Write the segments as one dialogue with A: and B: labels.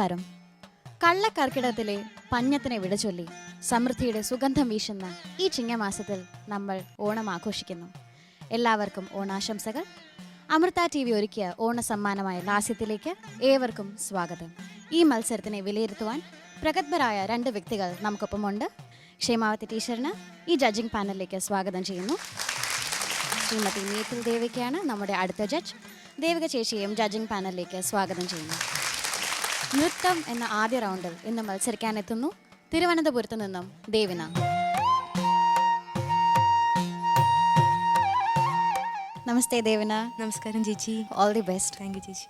A: നമസ്കാരം. കള്ളക്കർക്കിടകത്തിലെ പഞ്ഞത്തിനെ വിടചൊല്ലി സമൃദ്ധിയുടെ സുഗന്ധം വീശുന്ന ഈ ചിങ്ങമാസത്തിൽ നമ്മൾ ഓണം ആഘോഷിക്കുന്നു. എല്ലാവർക്കും ഓണാശംസകൾ. അമൃത ടി വി ഒരുക്കിയ ഓണ സമ്മാനമായ ലാസ്യത്തിലേക്ക് ഏവർക്കും സ്വാഗതം. ഈ മത്സരത്തിനെ വിലയിരുത്തുവാൻ പ്രഗത്ഭരായ രണ്ട് വ്യക്തികൾ നമുക്കൊപ്പമുണ്ട് ക്ഷേമാവതി ടീച്ചറിന് ഈ ജഡ്ജിംഗ് പാനലിലേക്ക് സ്വാഗതം ചെയ്യുന്നു. ശ്രീമതി മീത്തിൽ ദേവികയാണ് നമ്മുടെ അടുത്ത ജഡ്ജ്. ദേവിക ചേച്ചിയെയും ജഡ്ജിംഗ് പാനലിലേക്ക് സ്വാഗതം ചെയ്യുന്നു. നൃത്തം എന്ന ആദ്യ റൗണ്ടിൽ ഇന്ന് മത്സരിക്കാനെത്തുന്നു. തിരുവനന്തപുരത്ത് നിന്നും ദേവിന. നമസ്തേ ദേവിന.
B: നമസ്കാരം ചേച്ചി.
A: All the best
B: thank you ചേച്ചി.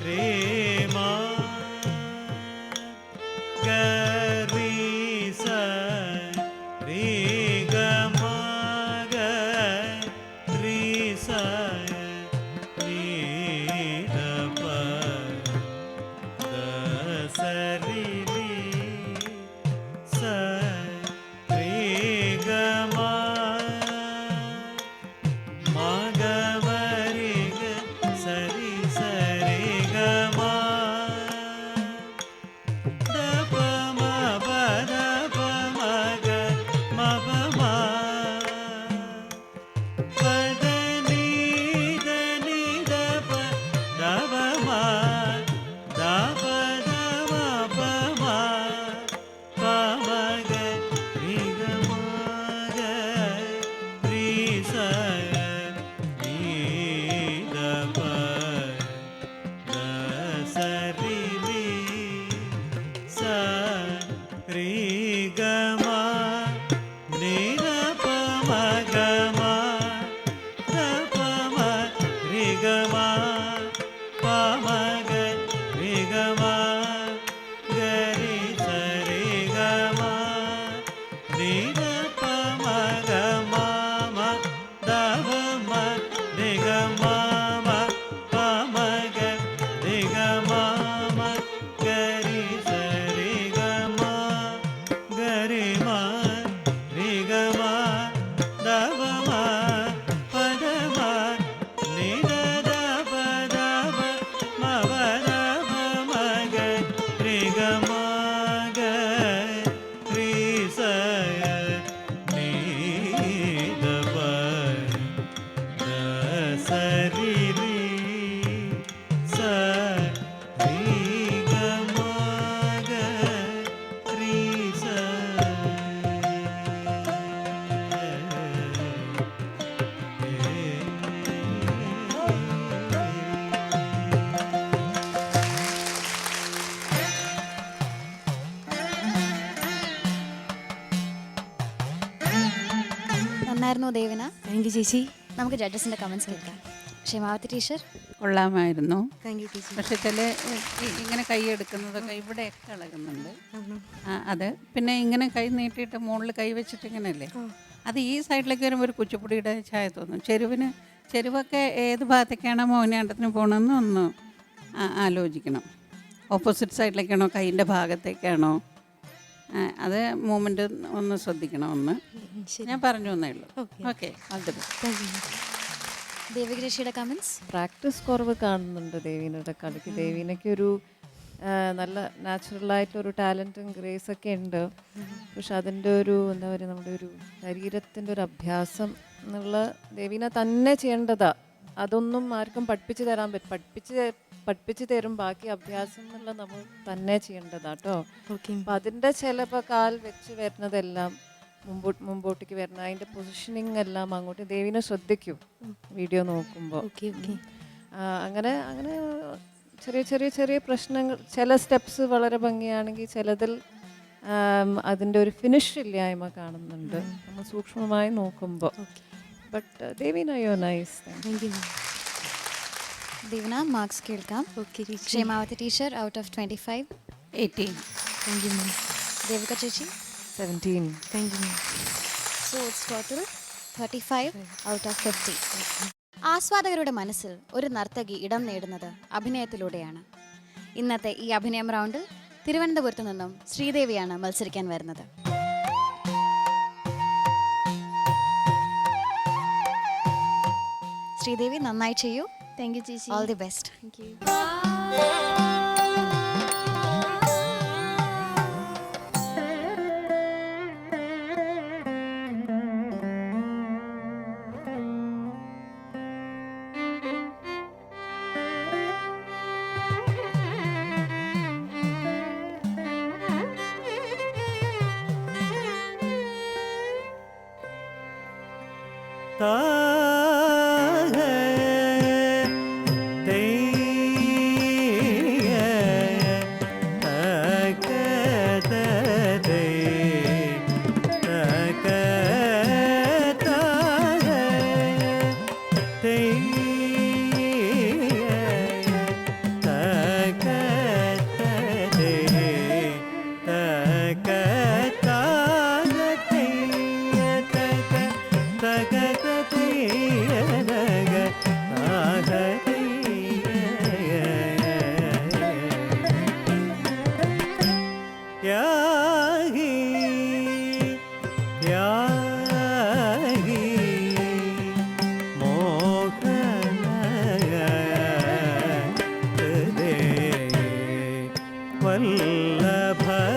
A: प्रेमा ദേവന.
B: താങ്ക് യു ചേച്ചി.
A: നമുക്ക് ജഡ്ജസിന്റെ കമന്റ്സ് കേൾക്കാം. ക്ഷമാവത്തി ടീച്ചർ
C: കൊള്ളാമായിരുന്നു. പക്ഷെ ചില ഇങ്ങനെ കൈ എടുക്കുന്നതൊക്കെ ഇവിടെയൊക്കെ ഇളകുന്നുണ്ട്. അത് പിന്നെ ഇങ്ങനെ കൈ നീട്ടിയിട്ട് മുകളിൽ കൈ വെച്ചിട്ട് ഇങ്ങനെയല്ലേ? അത് ഈ സൈഡിലേക്ക് വരുമ്പോൾ ഒരു കുച്ചിപ്പുടിയുടെ ചായ തോന്നും. ചെരുവിന് ചെരുവൊക്കെ ഏത് ഭാഗത്തേക്കാണോ മോഹിനിയാട്ടത്തിന് പോകണമെന്ന് ഒന്ന് ആലോചിക്കണം. ഓപ്പോസിറ്റ് സൈഡിലേക്കാണോ കൈയിന്റെ ഭാഗത്തേക്കാണോ? അത് മൂമെന്റ് ഒന്ന് ശ്രദ്ധിക്കണം ഒന്ന്. ഞാൻ പറഞ്ഞു എന്നേ ഉള്ളൂ. ഓക്കെ. ഓൾ ദി ബെസ്റ്റ്
A: ദേവകൃഷിയുടെ
D: പ്രാക്ടീസ് കുറവ് കാണുന്നുണ്ട് ദേവീനയുടെ കളിക്ക്. ദേവീനയ്ക്ക് ഒരു നല്ല നല്ല നാച്ചുറലായിട്ടൊരു ടാലന്റും ഗ്രേസ് ഒക്കെ ഉണ്ട്. പക്ഷെ അതിന്റെ ഒരു എന്താ പറയുക നമ്മുടെ ഒരു ശരീരത്തിന്റെ ഒരു അഭ്യാസം എന്നുള്ള ദേവീന തന്നെ ചെയ്യേണ്ടതാ. അതൊന്നും ആർക്കും പഠിപ്പിച്ച് തരാൻ പറ്റും പഠിപ്പിച്ച് പഠിപ്പിച്ചു തരും. ബാക്കി അഭ്യാസം എന്നുള്ള നമ്മൾ തന്നെ
B: ചെയ്യേണ്ടതാട്ടോ
D: അപ്പം അതിന്റെ ചിലപ്പോൾ കാൽ വെച്ച് വരുന്നതെല്ലാം മുമ്പോട്ട് മുമ്പോട്ടേക്ക് വരണം അതിന്റെ പൊസിഷനിങ് എല്ലാം അങ്ങോട്ട് ദേവിനെ ശ്രദ്ധിക്കും. വീഡിയോ നോക്കുമ്പോൾ
B: ഓക്കെ ഓക്കെ.
D: അങ്ങനെ അങ്ങനെ ചെറിയ ചെറിയ ചെറിയ പ്രശ്നങ്ങൾ ചില സ്റ്റെപ്സ് വളരെ ഭംഗിയാണെങ്കിൽ ചിലതിൽ അതിന്റെ ഒരു ഫിനിഷ് ഇല്ലായ്മ കാണുന്നുണ്ട്. നമ്മൾ സൂക്ഷ്മമായി നോക്കുമ്പോൾ but Devina നയോ nice
B: thank you
A: Devana marks കേൾക്കാം.
B: Okay
A: Kshemavathi teacher out of twenty five
C: eighteen
B: thank you ma'am
A: Devika ചേച്ചി.
D: Seventeen
B: thank you ma'am
A: so it's total thirty five out of fifty ആസ്വാദകരുടെ മനസ്സിൽ ഒരു നർത്തകി ഇടം നേടുന്നത് അഭിനയത്തിലൂടെയാണ്. ഇന്നത്തെ ഈ അഭിനയം റൗണ്ടിൽ തിരുവനന്തപുരത്ത് നിന്നും ശ്രീദേവിയാണ് മത്സരിക്കാൻ വരുന്നത്. ശ്രീദേവി നന്നായി ചെയ്യൂ.
B: താങ്ക് യു ചേച്ചി.
A: All the best
B: thank you তা प्रभा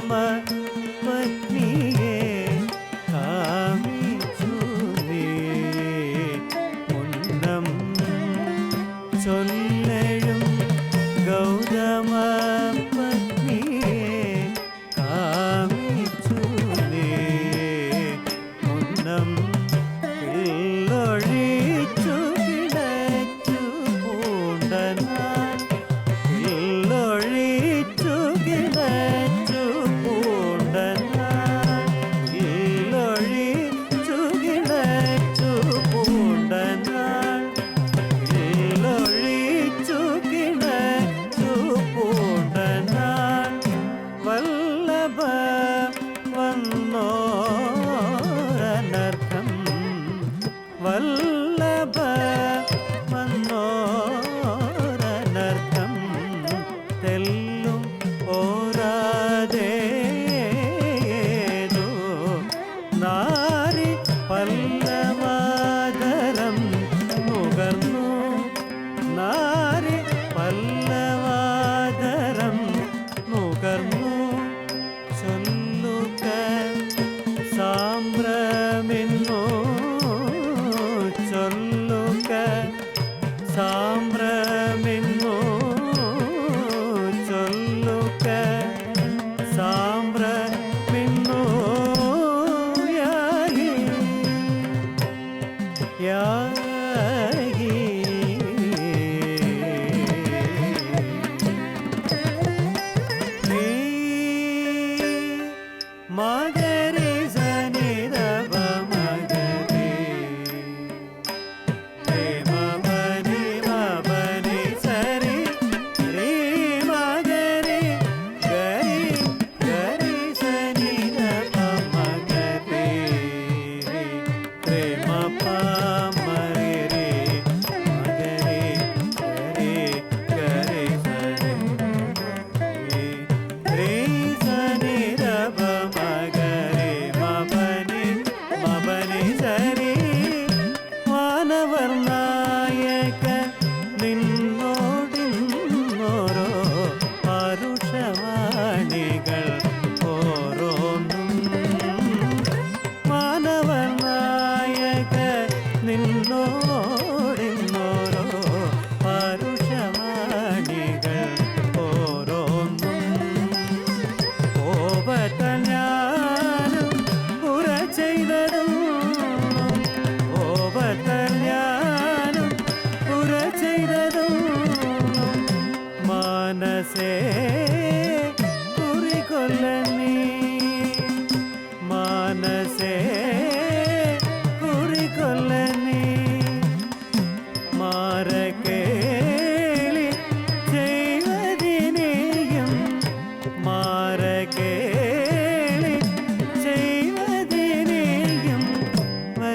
B: summer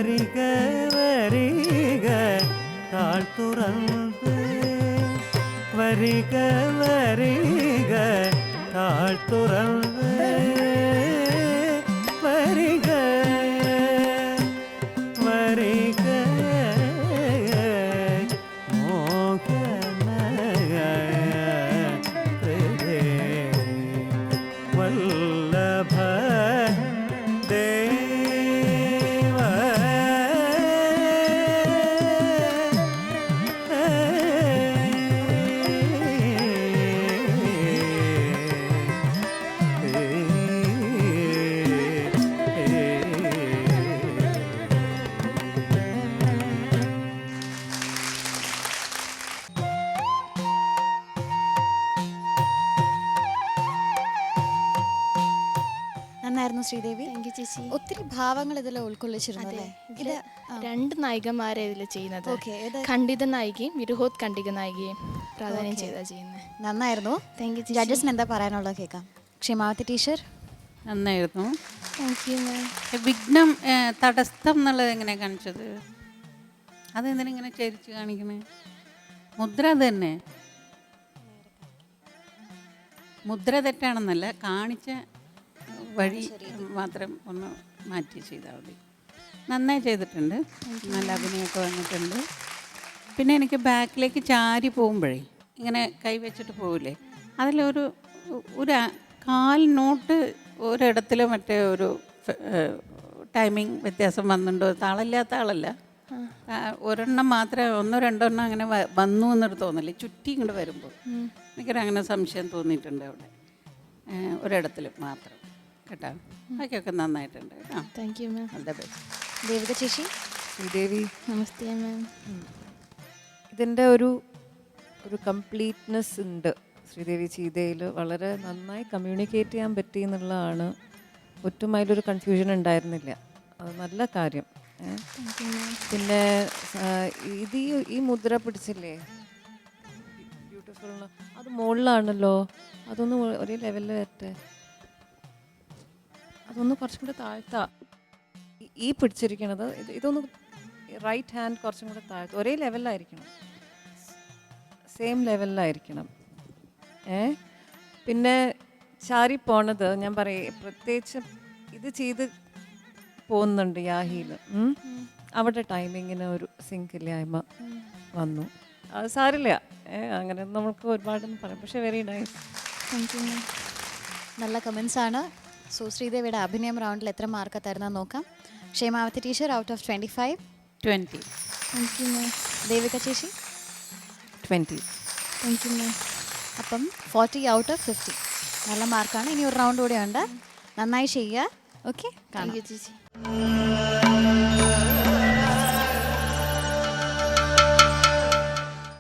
B: வருக வருக தாழ்
A: துறந்து. வருக
E: வருக தாழ் துறந்து.
A: ഒത്തിരി ഭാവങ്ങൾ ഇതിൽ ഉൾക്കൊള്ളിച്ചിരുന്നു അല്ലേ? ഇത്
E: രണ്ട് നായികമാരെ ഇതിൽ ചെയ്യുന്നത്. ഖണ്ഡിത നായികയും വിരുഹോത് ഖണ്ഡിക നായികയും പ്രാധാന്യം. ചെയ്താ ചെയ്യുന്നത്
A: നന്നായിരുന്നു.
E: താങ്ക് യു
A: ജഡ്ജസിന് എന്താ പറയാനുള്ളത് കേൾക്കാം ക്ഷമാവതി ടീച്ചർ.
C: നന്നായിരുന്നു.
E: താങ്ക് യു
C: വിഘ്നം തടസ്സം എന്നുള്ളത് എങ്ങനെ കാണിച്ചത്? അതെന്തിനിങ്ങനെ ചരിച്ച് കാണിക്കണേ മുദ്ര അത് തന്നെ മുദ്ര തെറ്റാണെന്നല്ല കാണിച്ച വഴി മാത്രം ഒന്ന് മാറ്റി ചെയ്താൽ മതി. നന്നായി ചെയ്തിട്ടുണ്ട്. നല്ല അഭിനയമൊക്കെ വന്നിട്ടുണ്ട്. പിന്നെ എനിക്ക് ബാക്കിലേക്ക് ചാരി പോകുമ്പോഴേ ഇങ്ങനെ കൈവച്ചിട്ട് പോവില്ലേ അതിലൊരു ഒരു കാൽ നോട്ട് ഒരിടത്തിൽ മറ്റേ ഒരു ടൈമിംഗ് വ്യത്യാസം വന്നിട്ടുണ്ടോ? താളമില്ലാത്ത ആളല്ല. ഒരെണ്ണം മാത്രമേ ഒന്നോ രണ്ടോ എണ്ണം അങ്ങനെ വന്നു എന്നൊരു തോന്നില്ല ചുറ്റി ഇങ്ങോട്ട് വരുമ്പോൾ. എനിക്കൊരു അങ്ങനെ സംശയം തോന്നിയിട്ടുണ്ട് അവിടെ. ഒരിടത്തിൽ മാത്രം. കേട്ടോ. ബാക്കിയൊക്കെ നന്നായിട്ടുണ്ട്. കേട്ടോ
E: താങ്ക് യു മാം
A: ദേവിക ചേച്ചി?
D: ശ്രീദേവി.
E: നമസ്തേ മാം
D: ഇതിന്റെ ഒരു ഒരു കംപ്ലീറ്റ്നെസ് ഉണ്ട്. ശ്രീദേവി ചീതയിൽ വളരെ നന്നായി കമ്മ്യൂണിക്കേറ്റ് ചെയ്യാൻ പറ്റി എന്നുള്ളതാണ്. ഒട്ടും അതിലൊരു കൺഫ്യൂഷൻ ഉണ്ടായിരുന്നില്ല. അത് നല്ല കാര്യം. ഏ. പിന്നെ ഇത് ഈ ഈ മുദ്ര പിടിച്ചില്ലേ? ബ്യൂട്ടിഫുൾ അത് മുകളിലാണല്ലോ. അതൊന്ന് ഒരേ ലെവലിൽ വരട്ടെ. അതൊന്ന് കുറച്ചും കൂടെ താഴ്ത്താ. ഈ- പിടിച്ചിരിക്കണത് ഇത് ഇതൊന്ന് റൈറ്റ് ഹാൻഡ് കുറച്ചും കൂടെ താഴ്ത്ത. ഒരേ ലെവലിലായിരിക്കണം സെയിം ലെവലിലായിരിക്കണം ഏ? പിന്നെ ചാരി പോണത് ഞാൻ പറയേ പ്രത്യേകിച്ച് ഇത് ചെയ്ത് പോകുന്നുണ്ട് യാഹിയിൽ അവിടെ ടൈമിങ്ങിന് ഒരു സിങ്കില്ലായ്മ വന്നു. അത് സാരില്ല. ഏ അങ്ങനെ നമുക്ക് ഒരുപാടൊന്നും പറയാം. പക്ഷേ വെരി നൈസ്
A: നല്ല കമൻസ് ആണ്. സോ ശ്രീദേവിയുടെ അഭിനയം റൗണ്ടിൽ എത്ര മാർക്ക് തരുന്ന നോക്കാം. Kshemavathi teacher out of twenty five
C: twenty
E: thank you ma'am
A: Devika ചേച്ചി?
D: ട്വന്റി
E: താങ്ക് യു മാം
A: അപ്പം ഫോർട്ടി ഔട്ട് ഓഫ് ഫിഫ്റ്റി നല്ല മാർക്കാണ് ഇനി ഒരു റൗണ്ട് കൂടെ ഉണ്ട്. നന്നായി ചെയ്യുക. ഓക്കെ
E: താങ്ക് യു ചേച്ചി.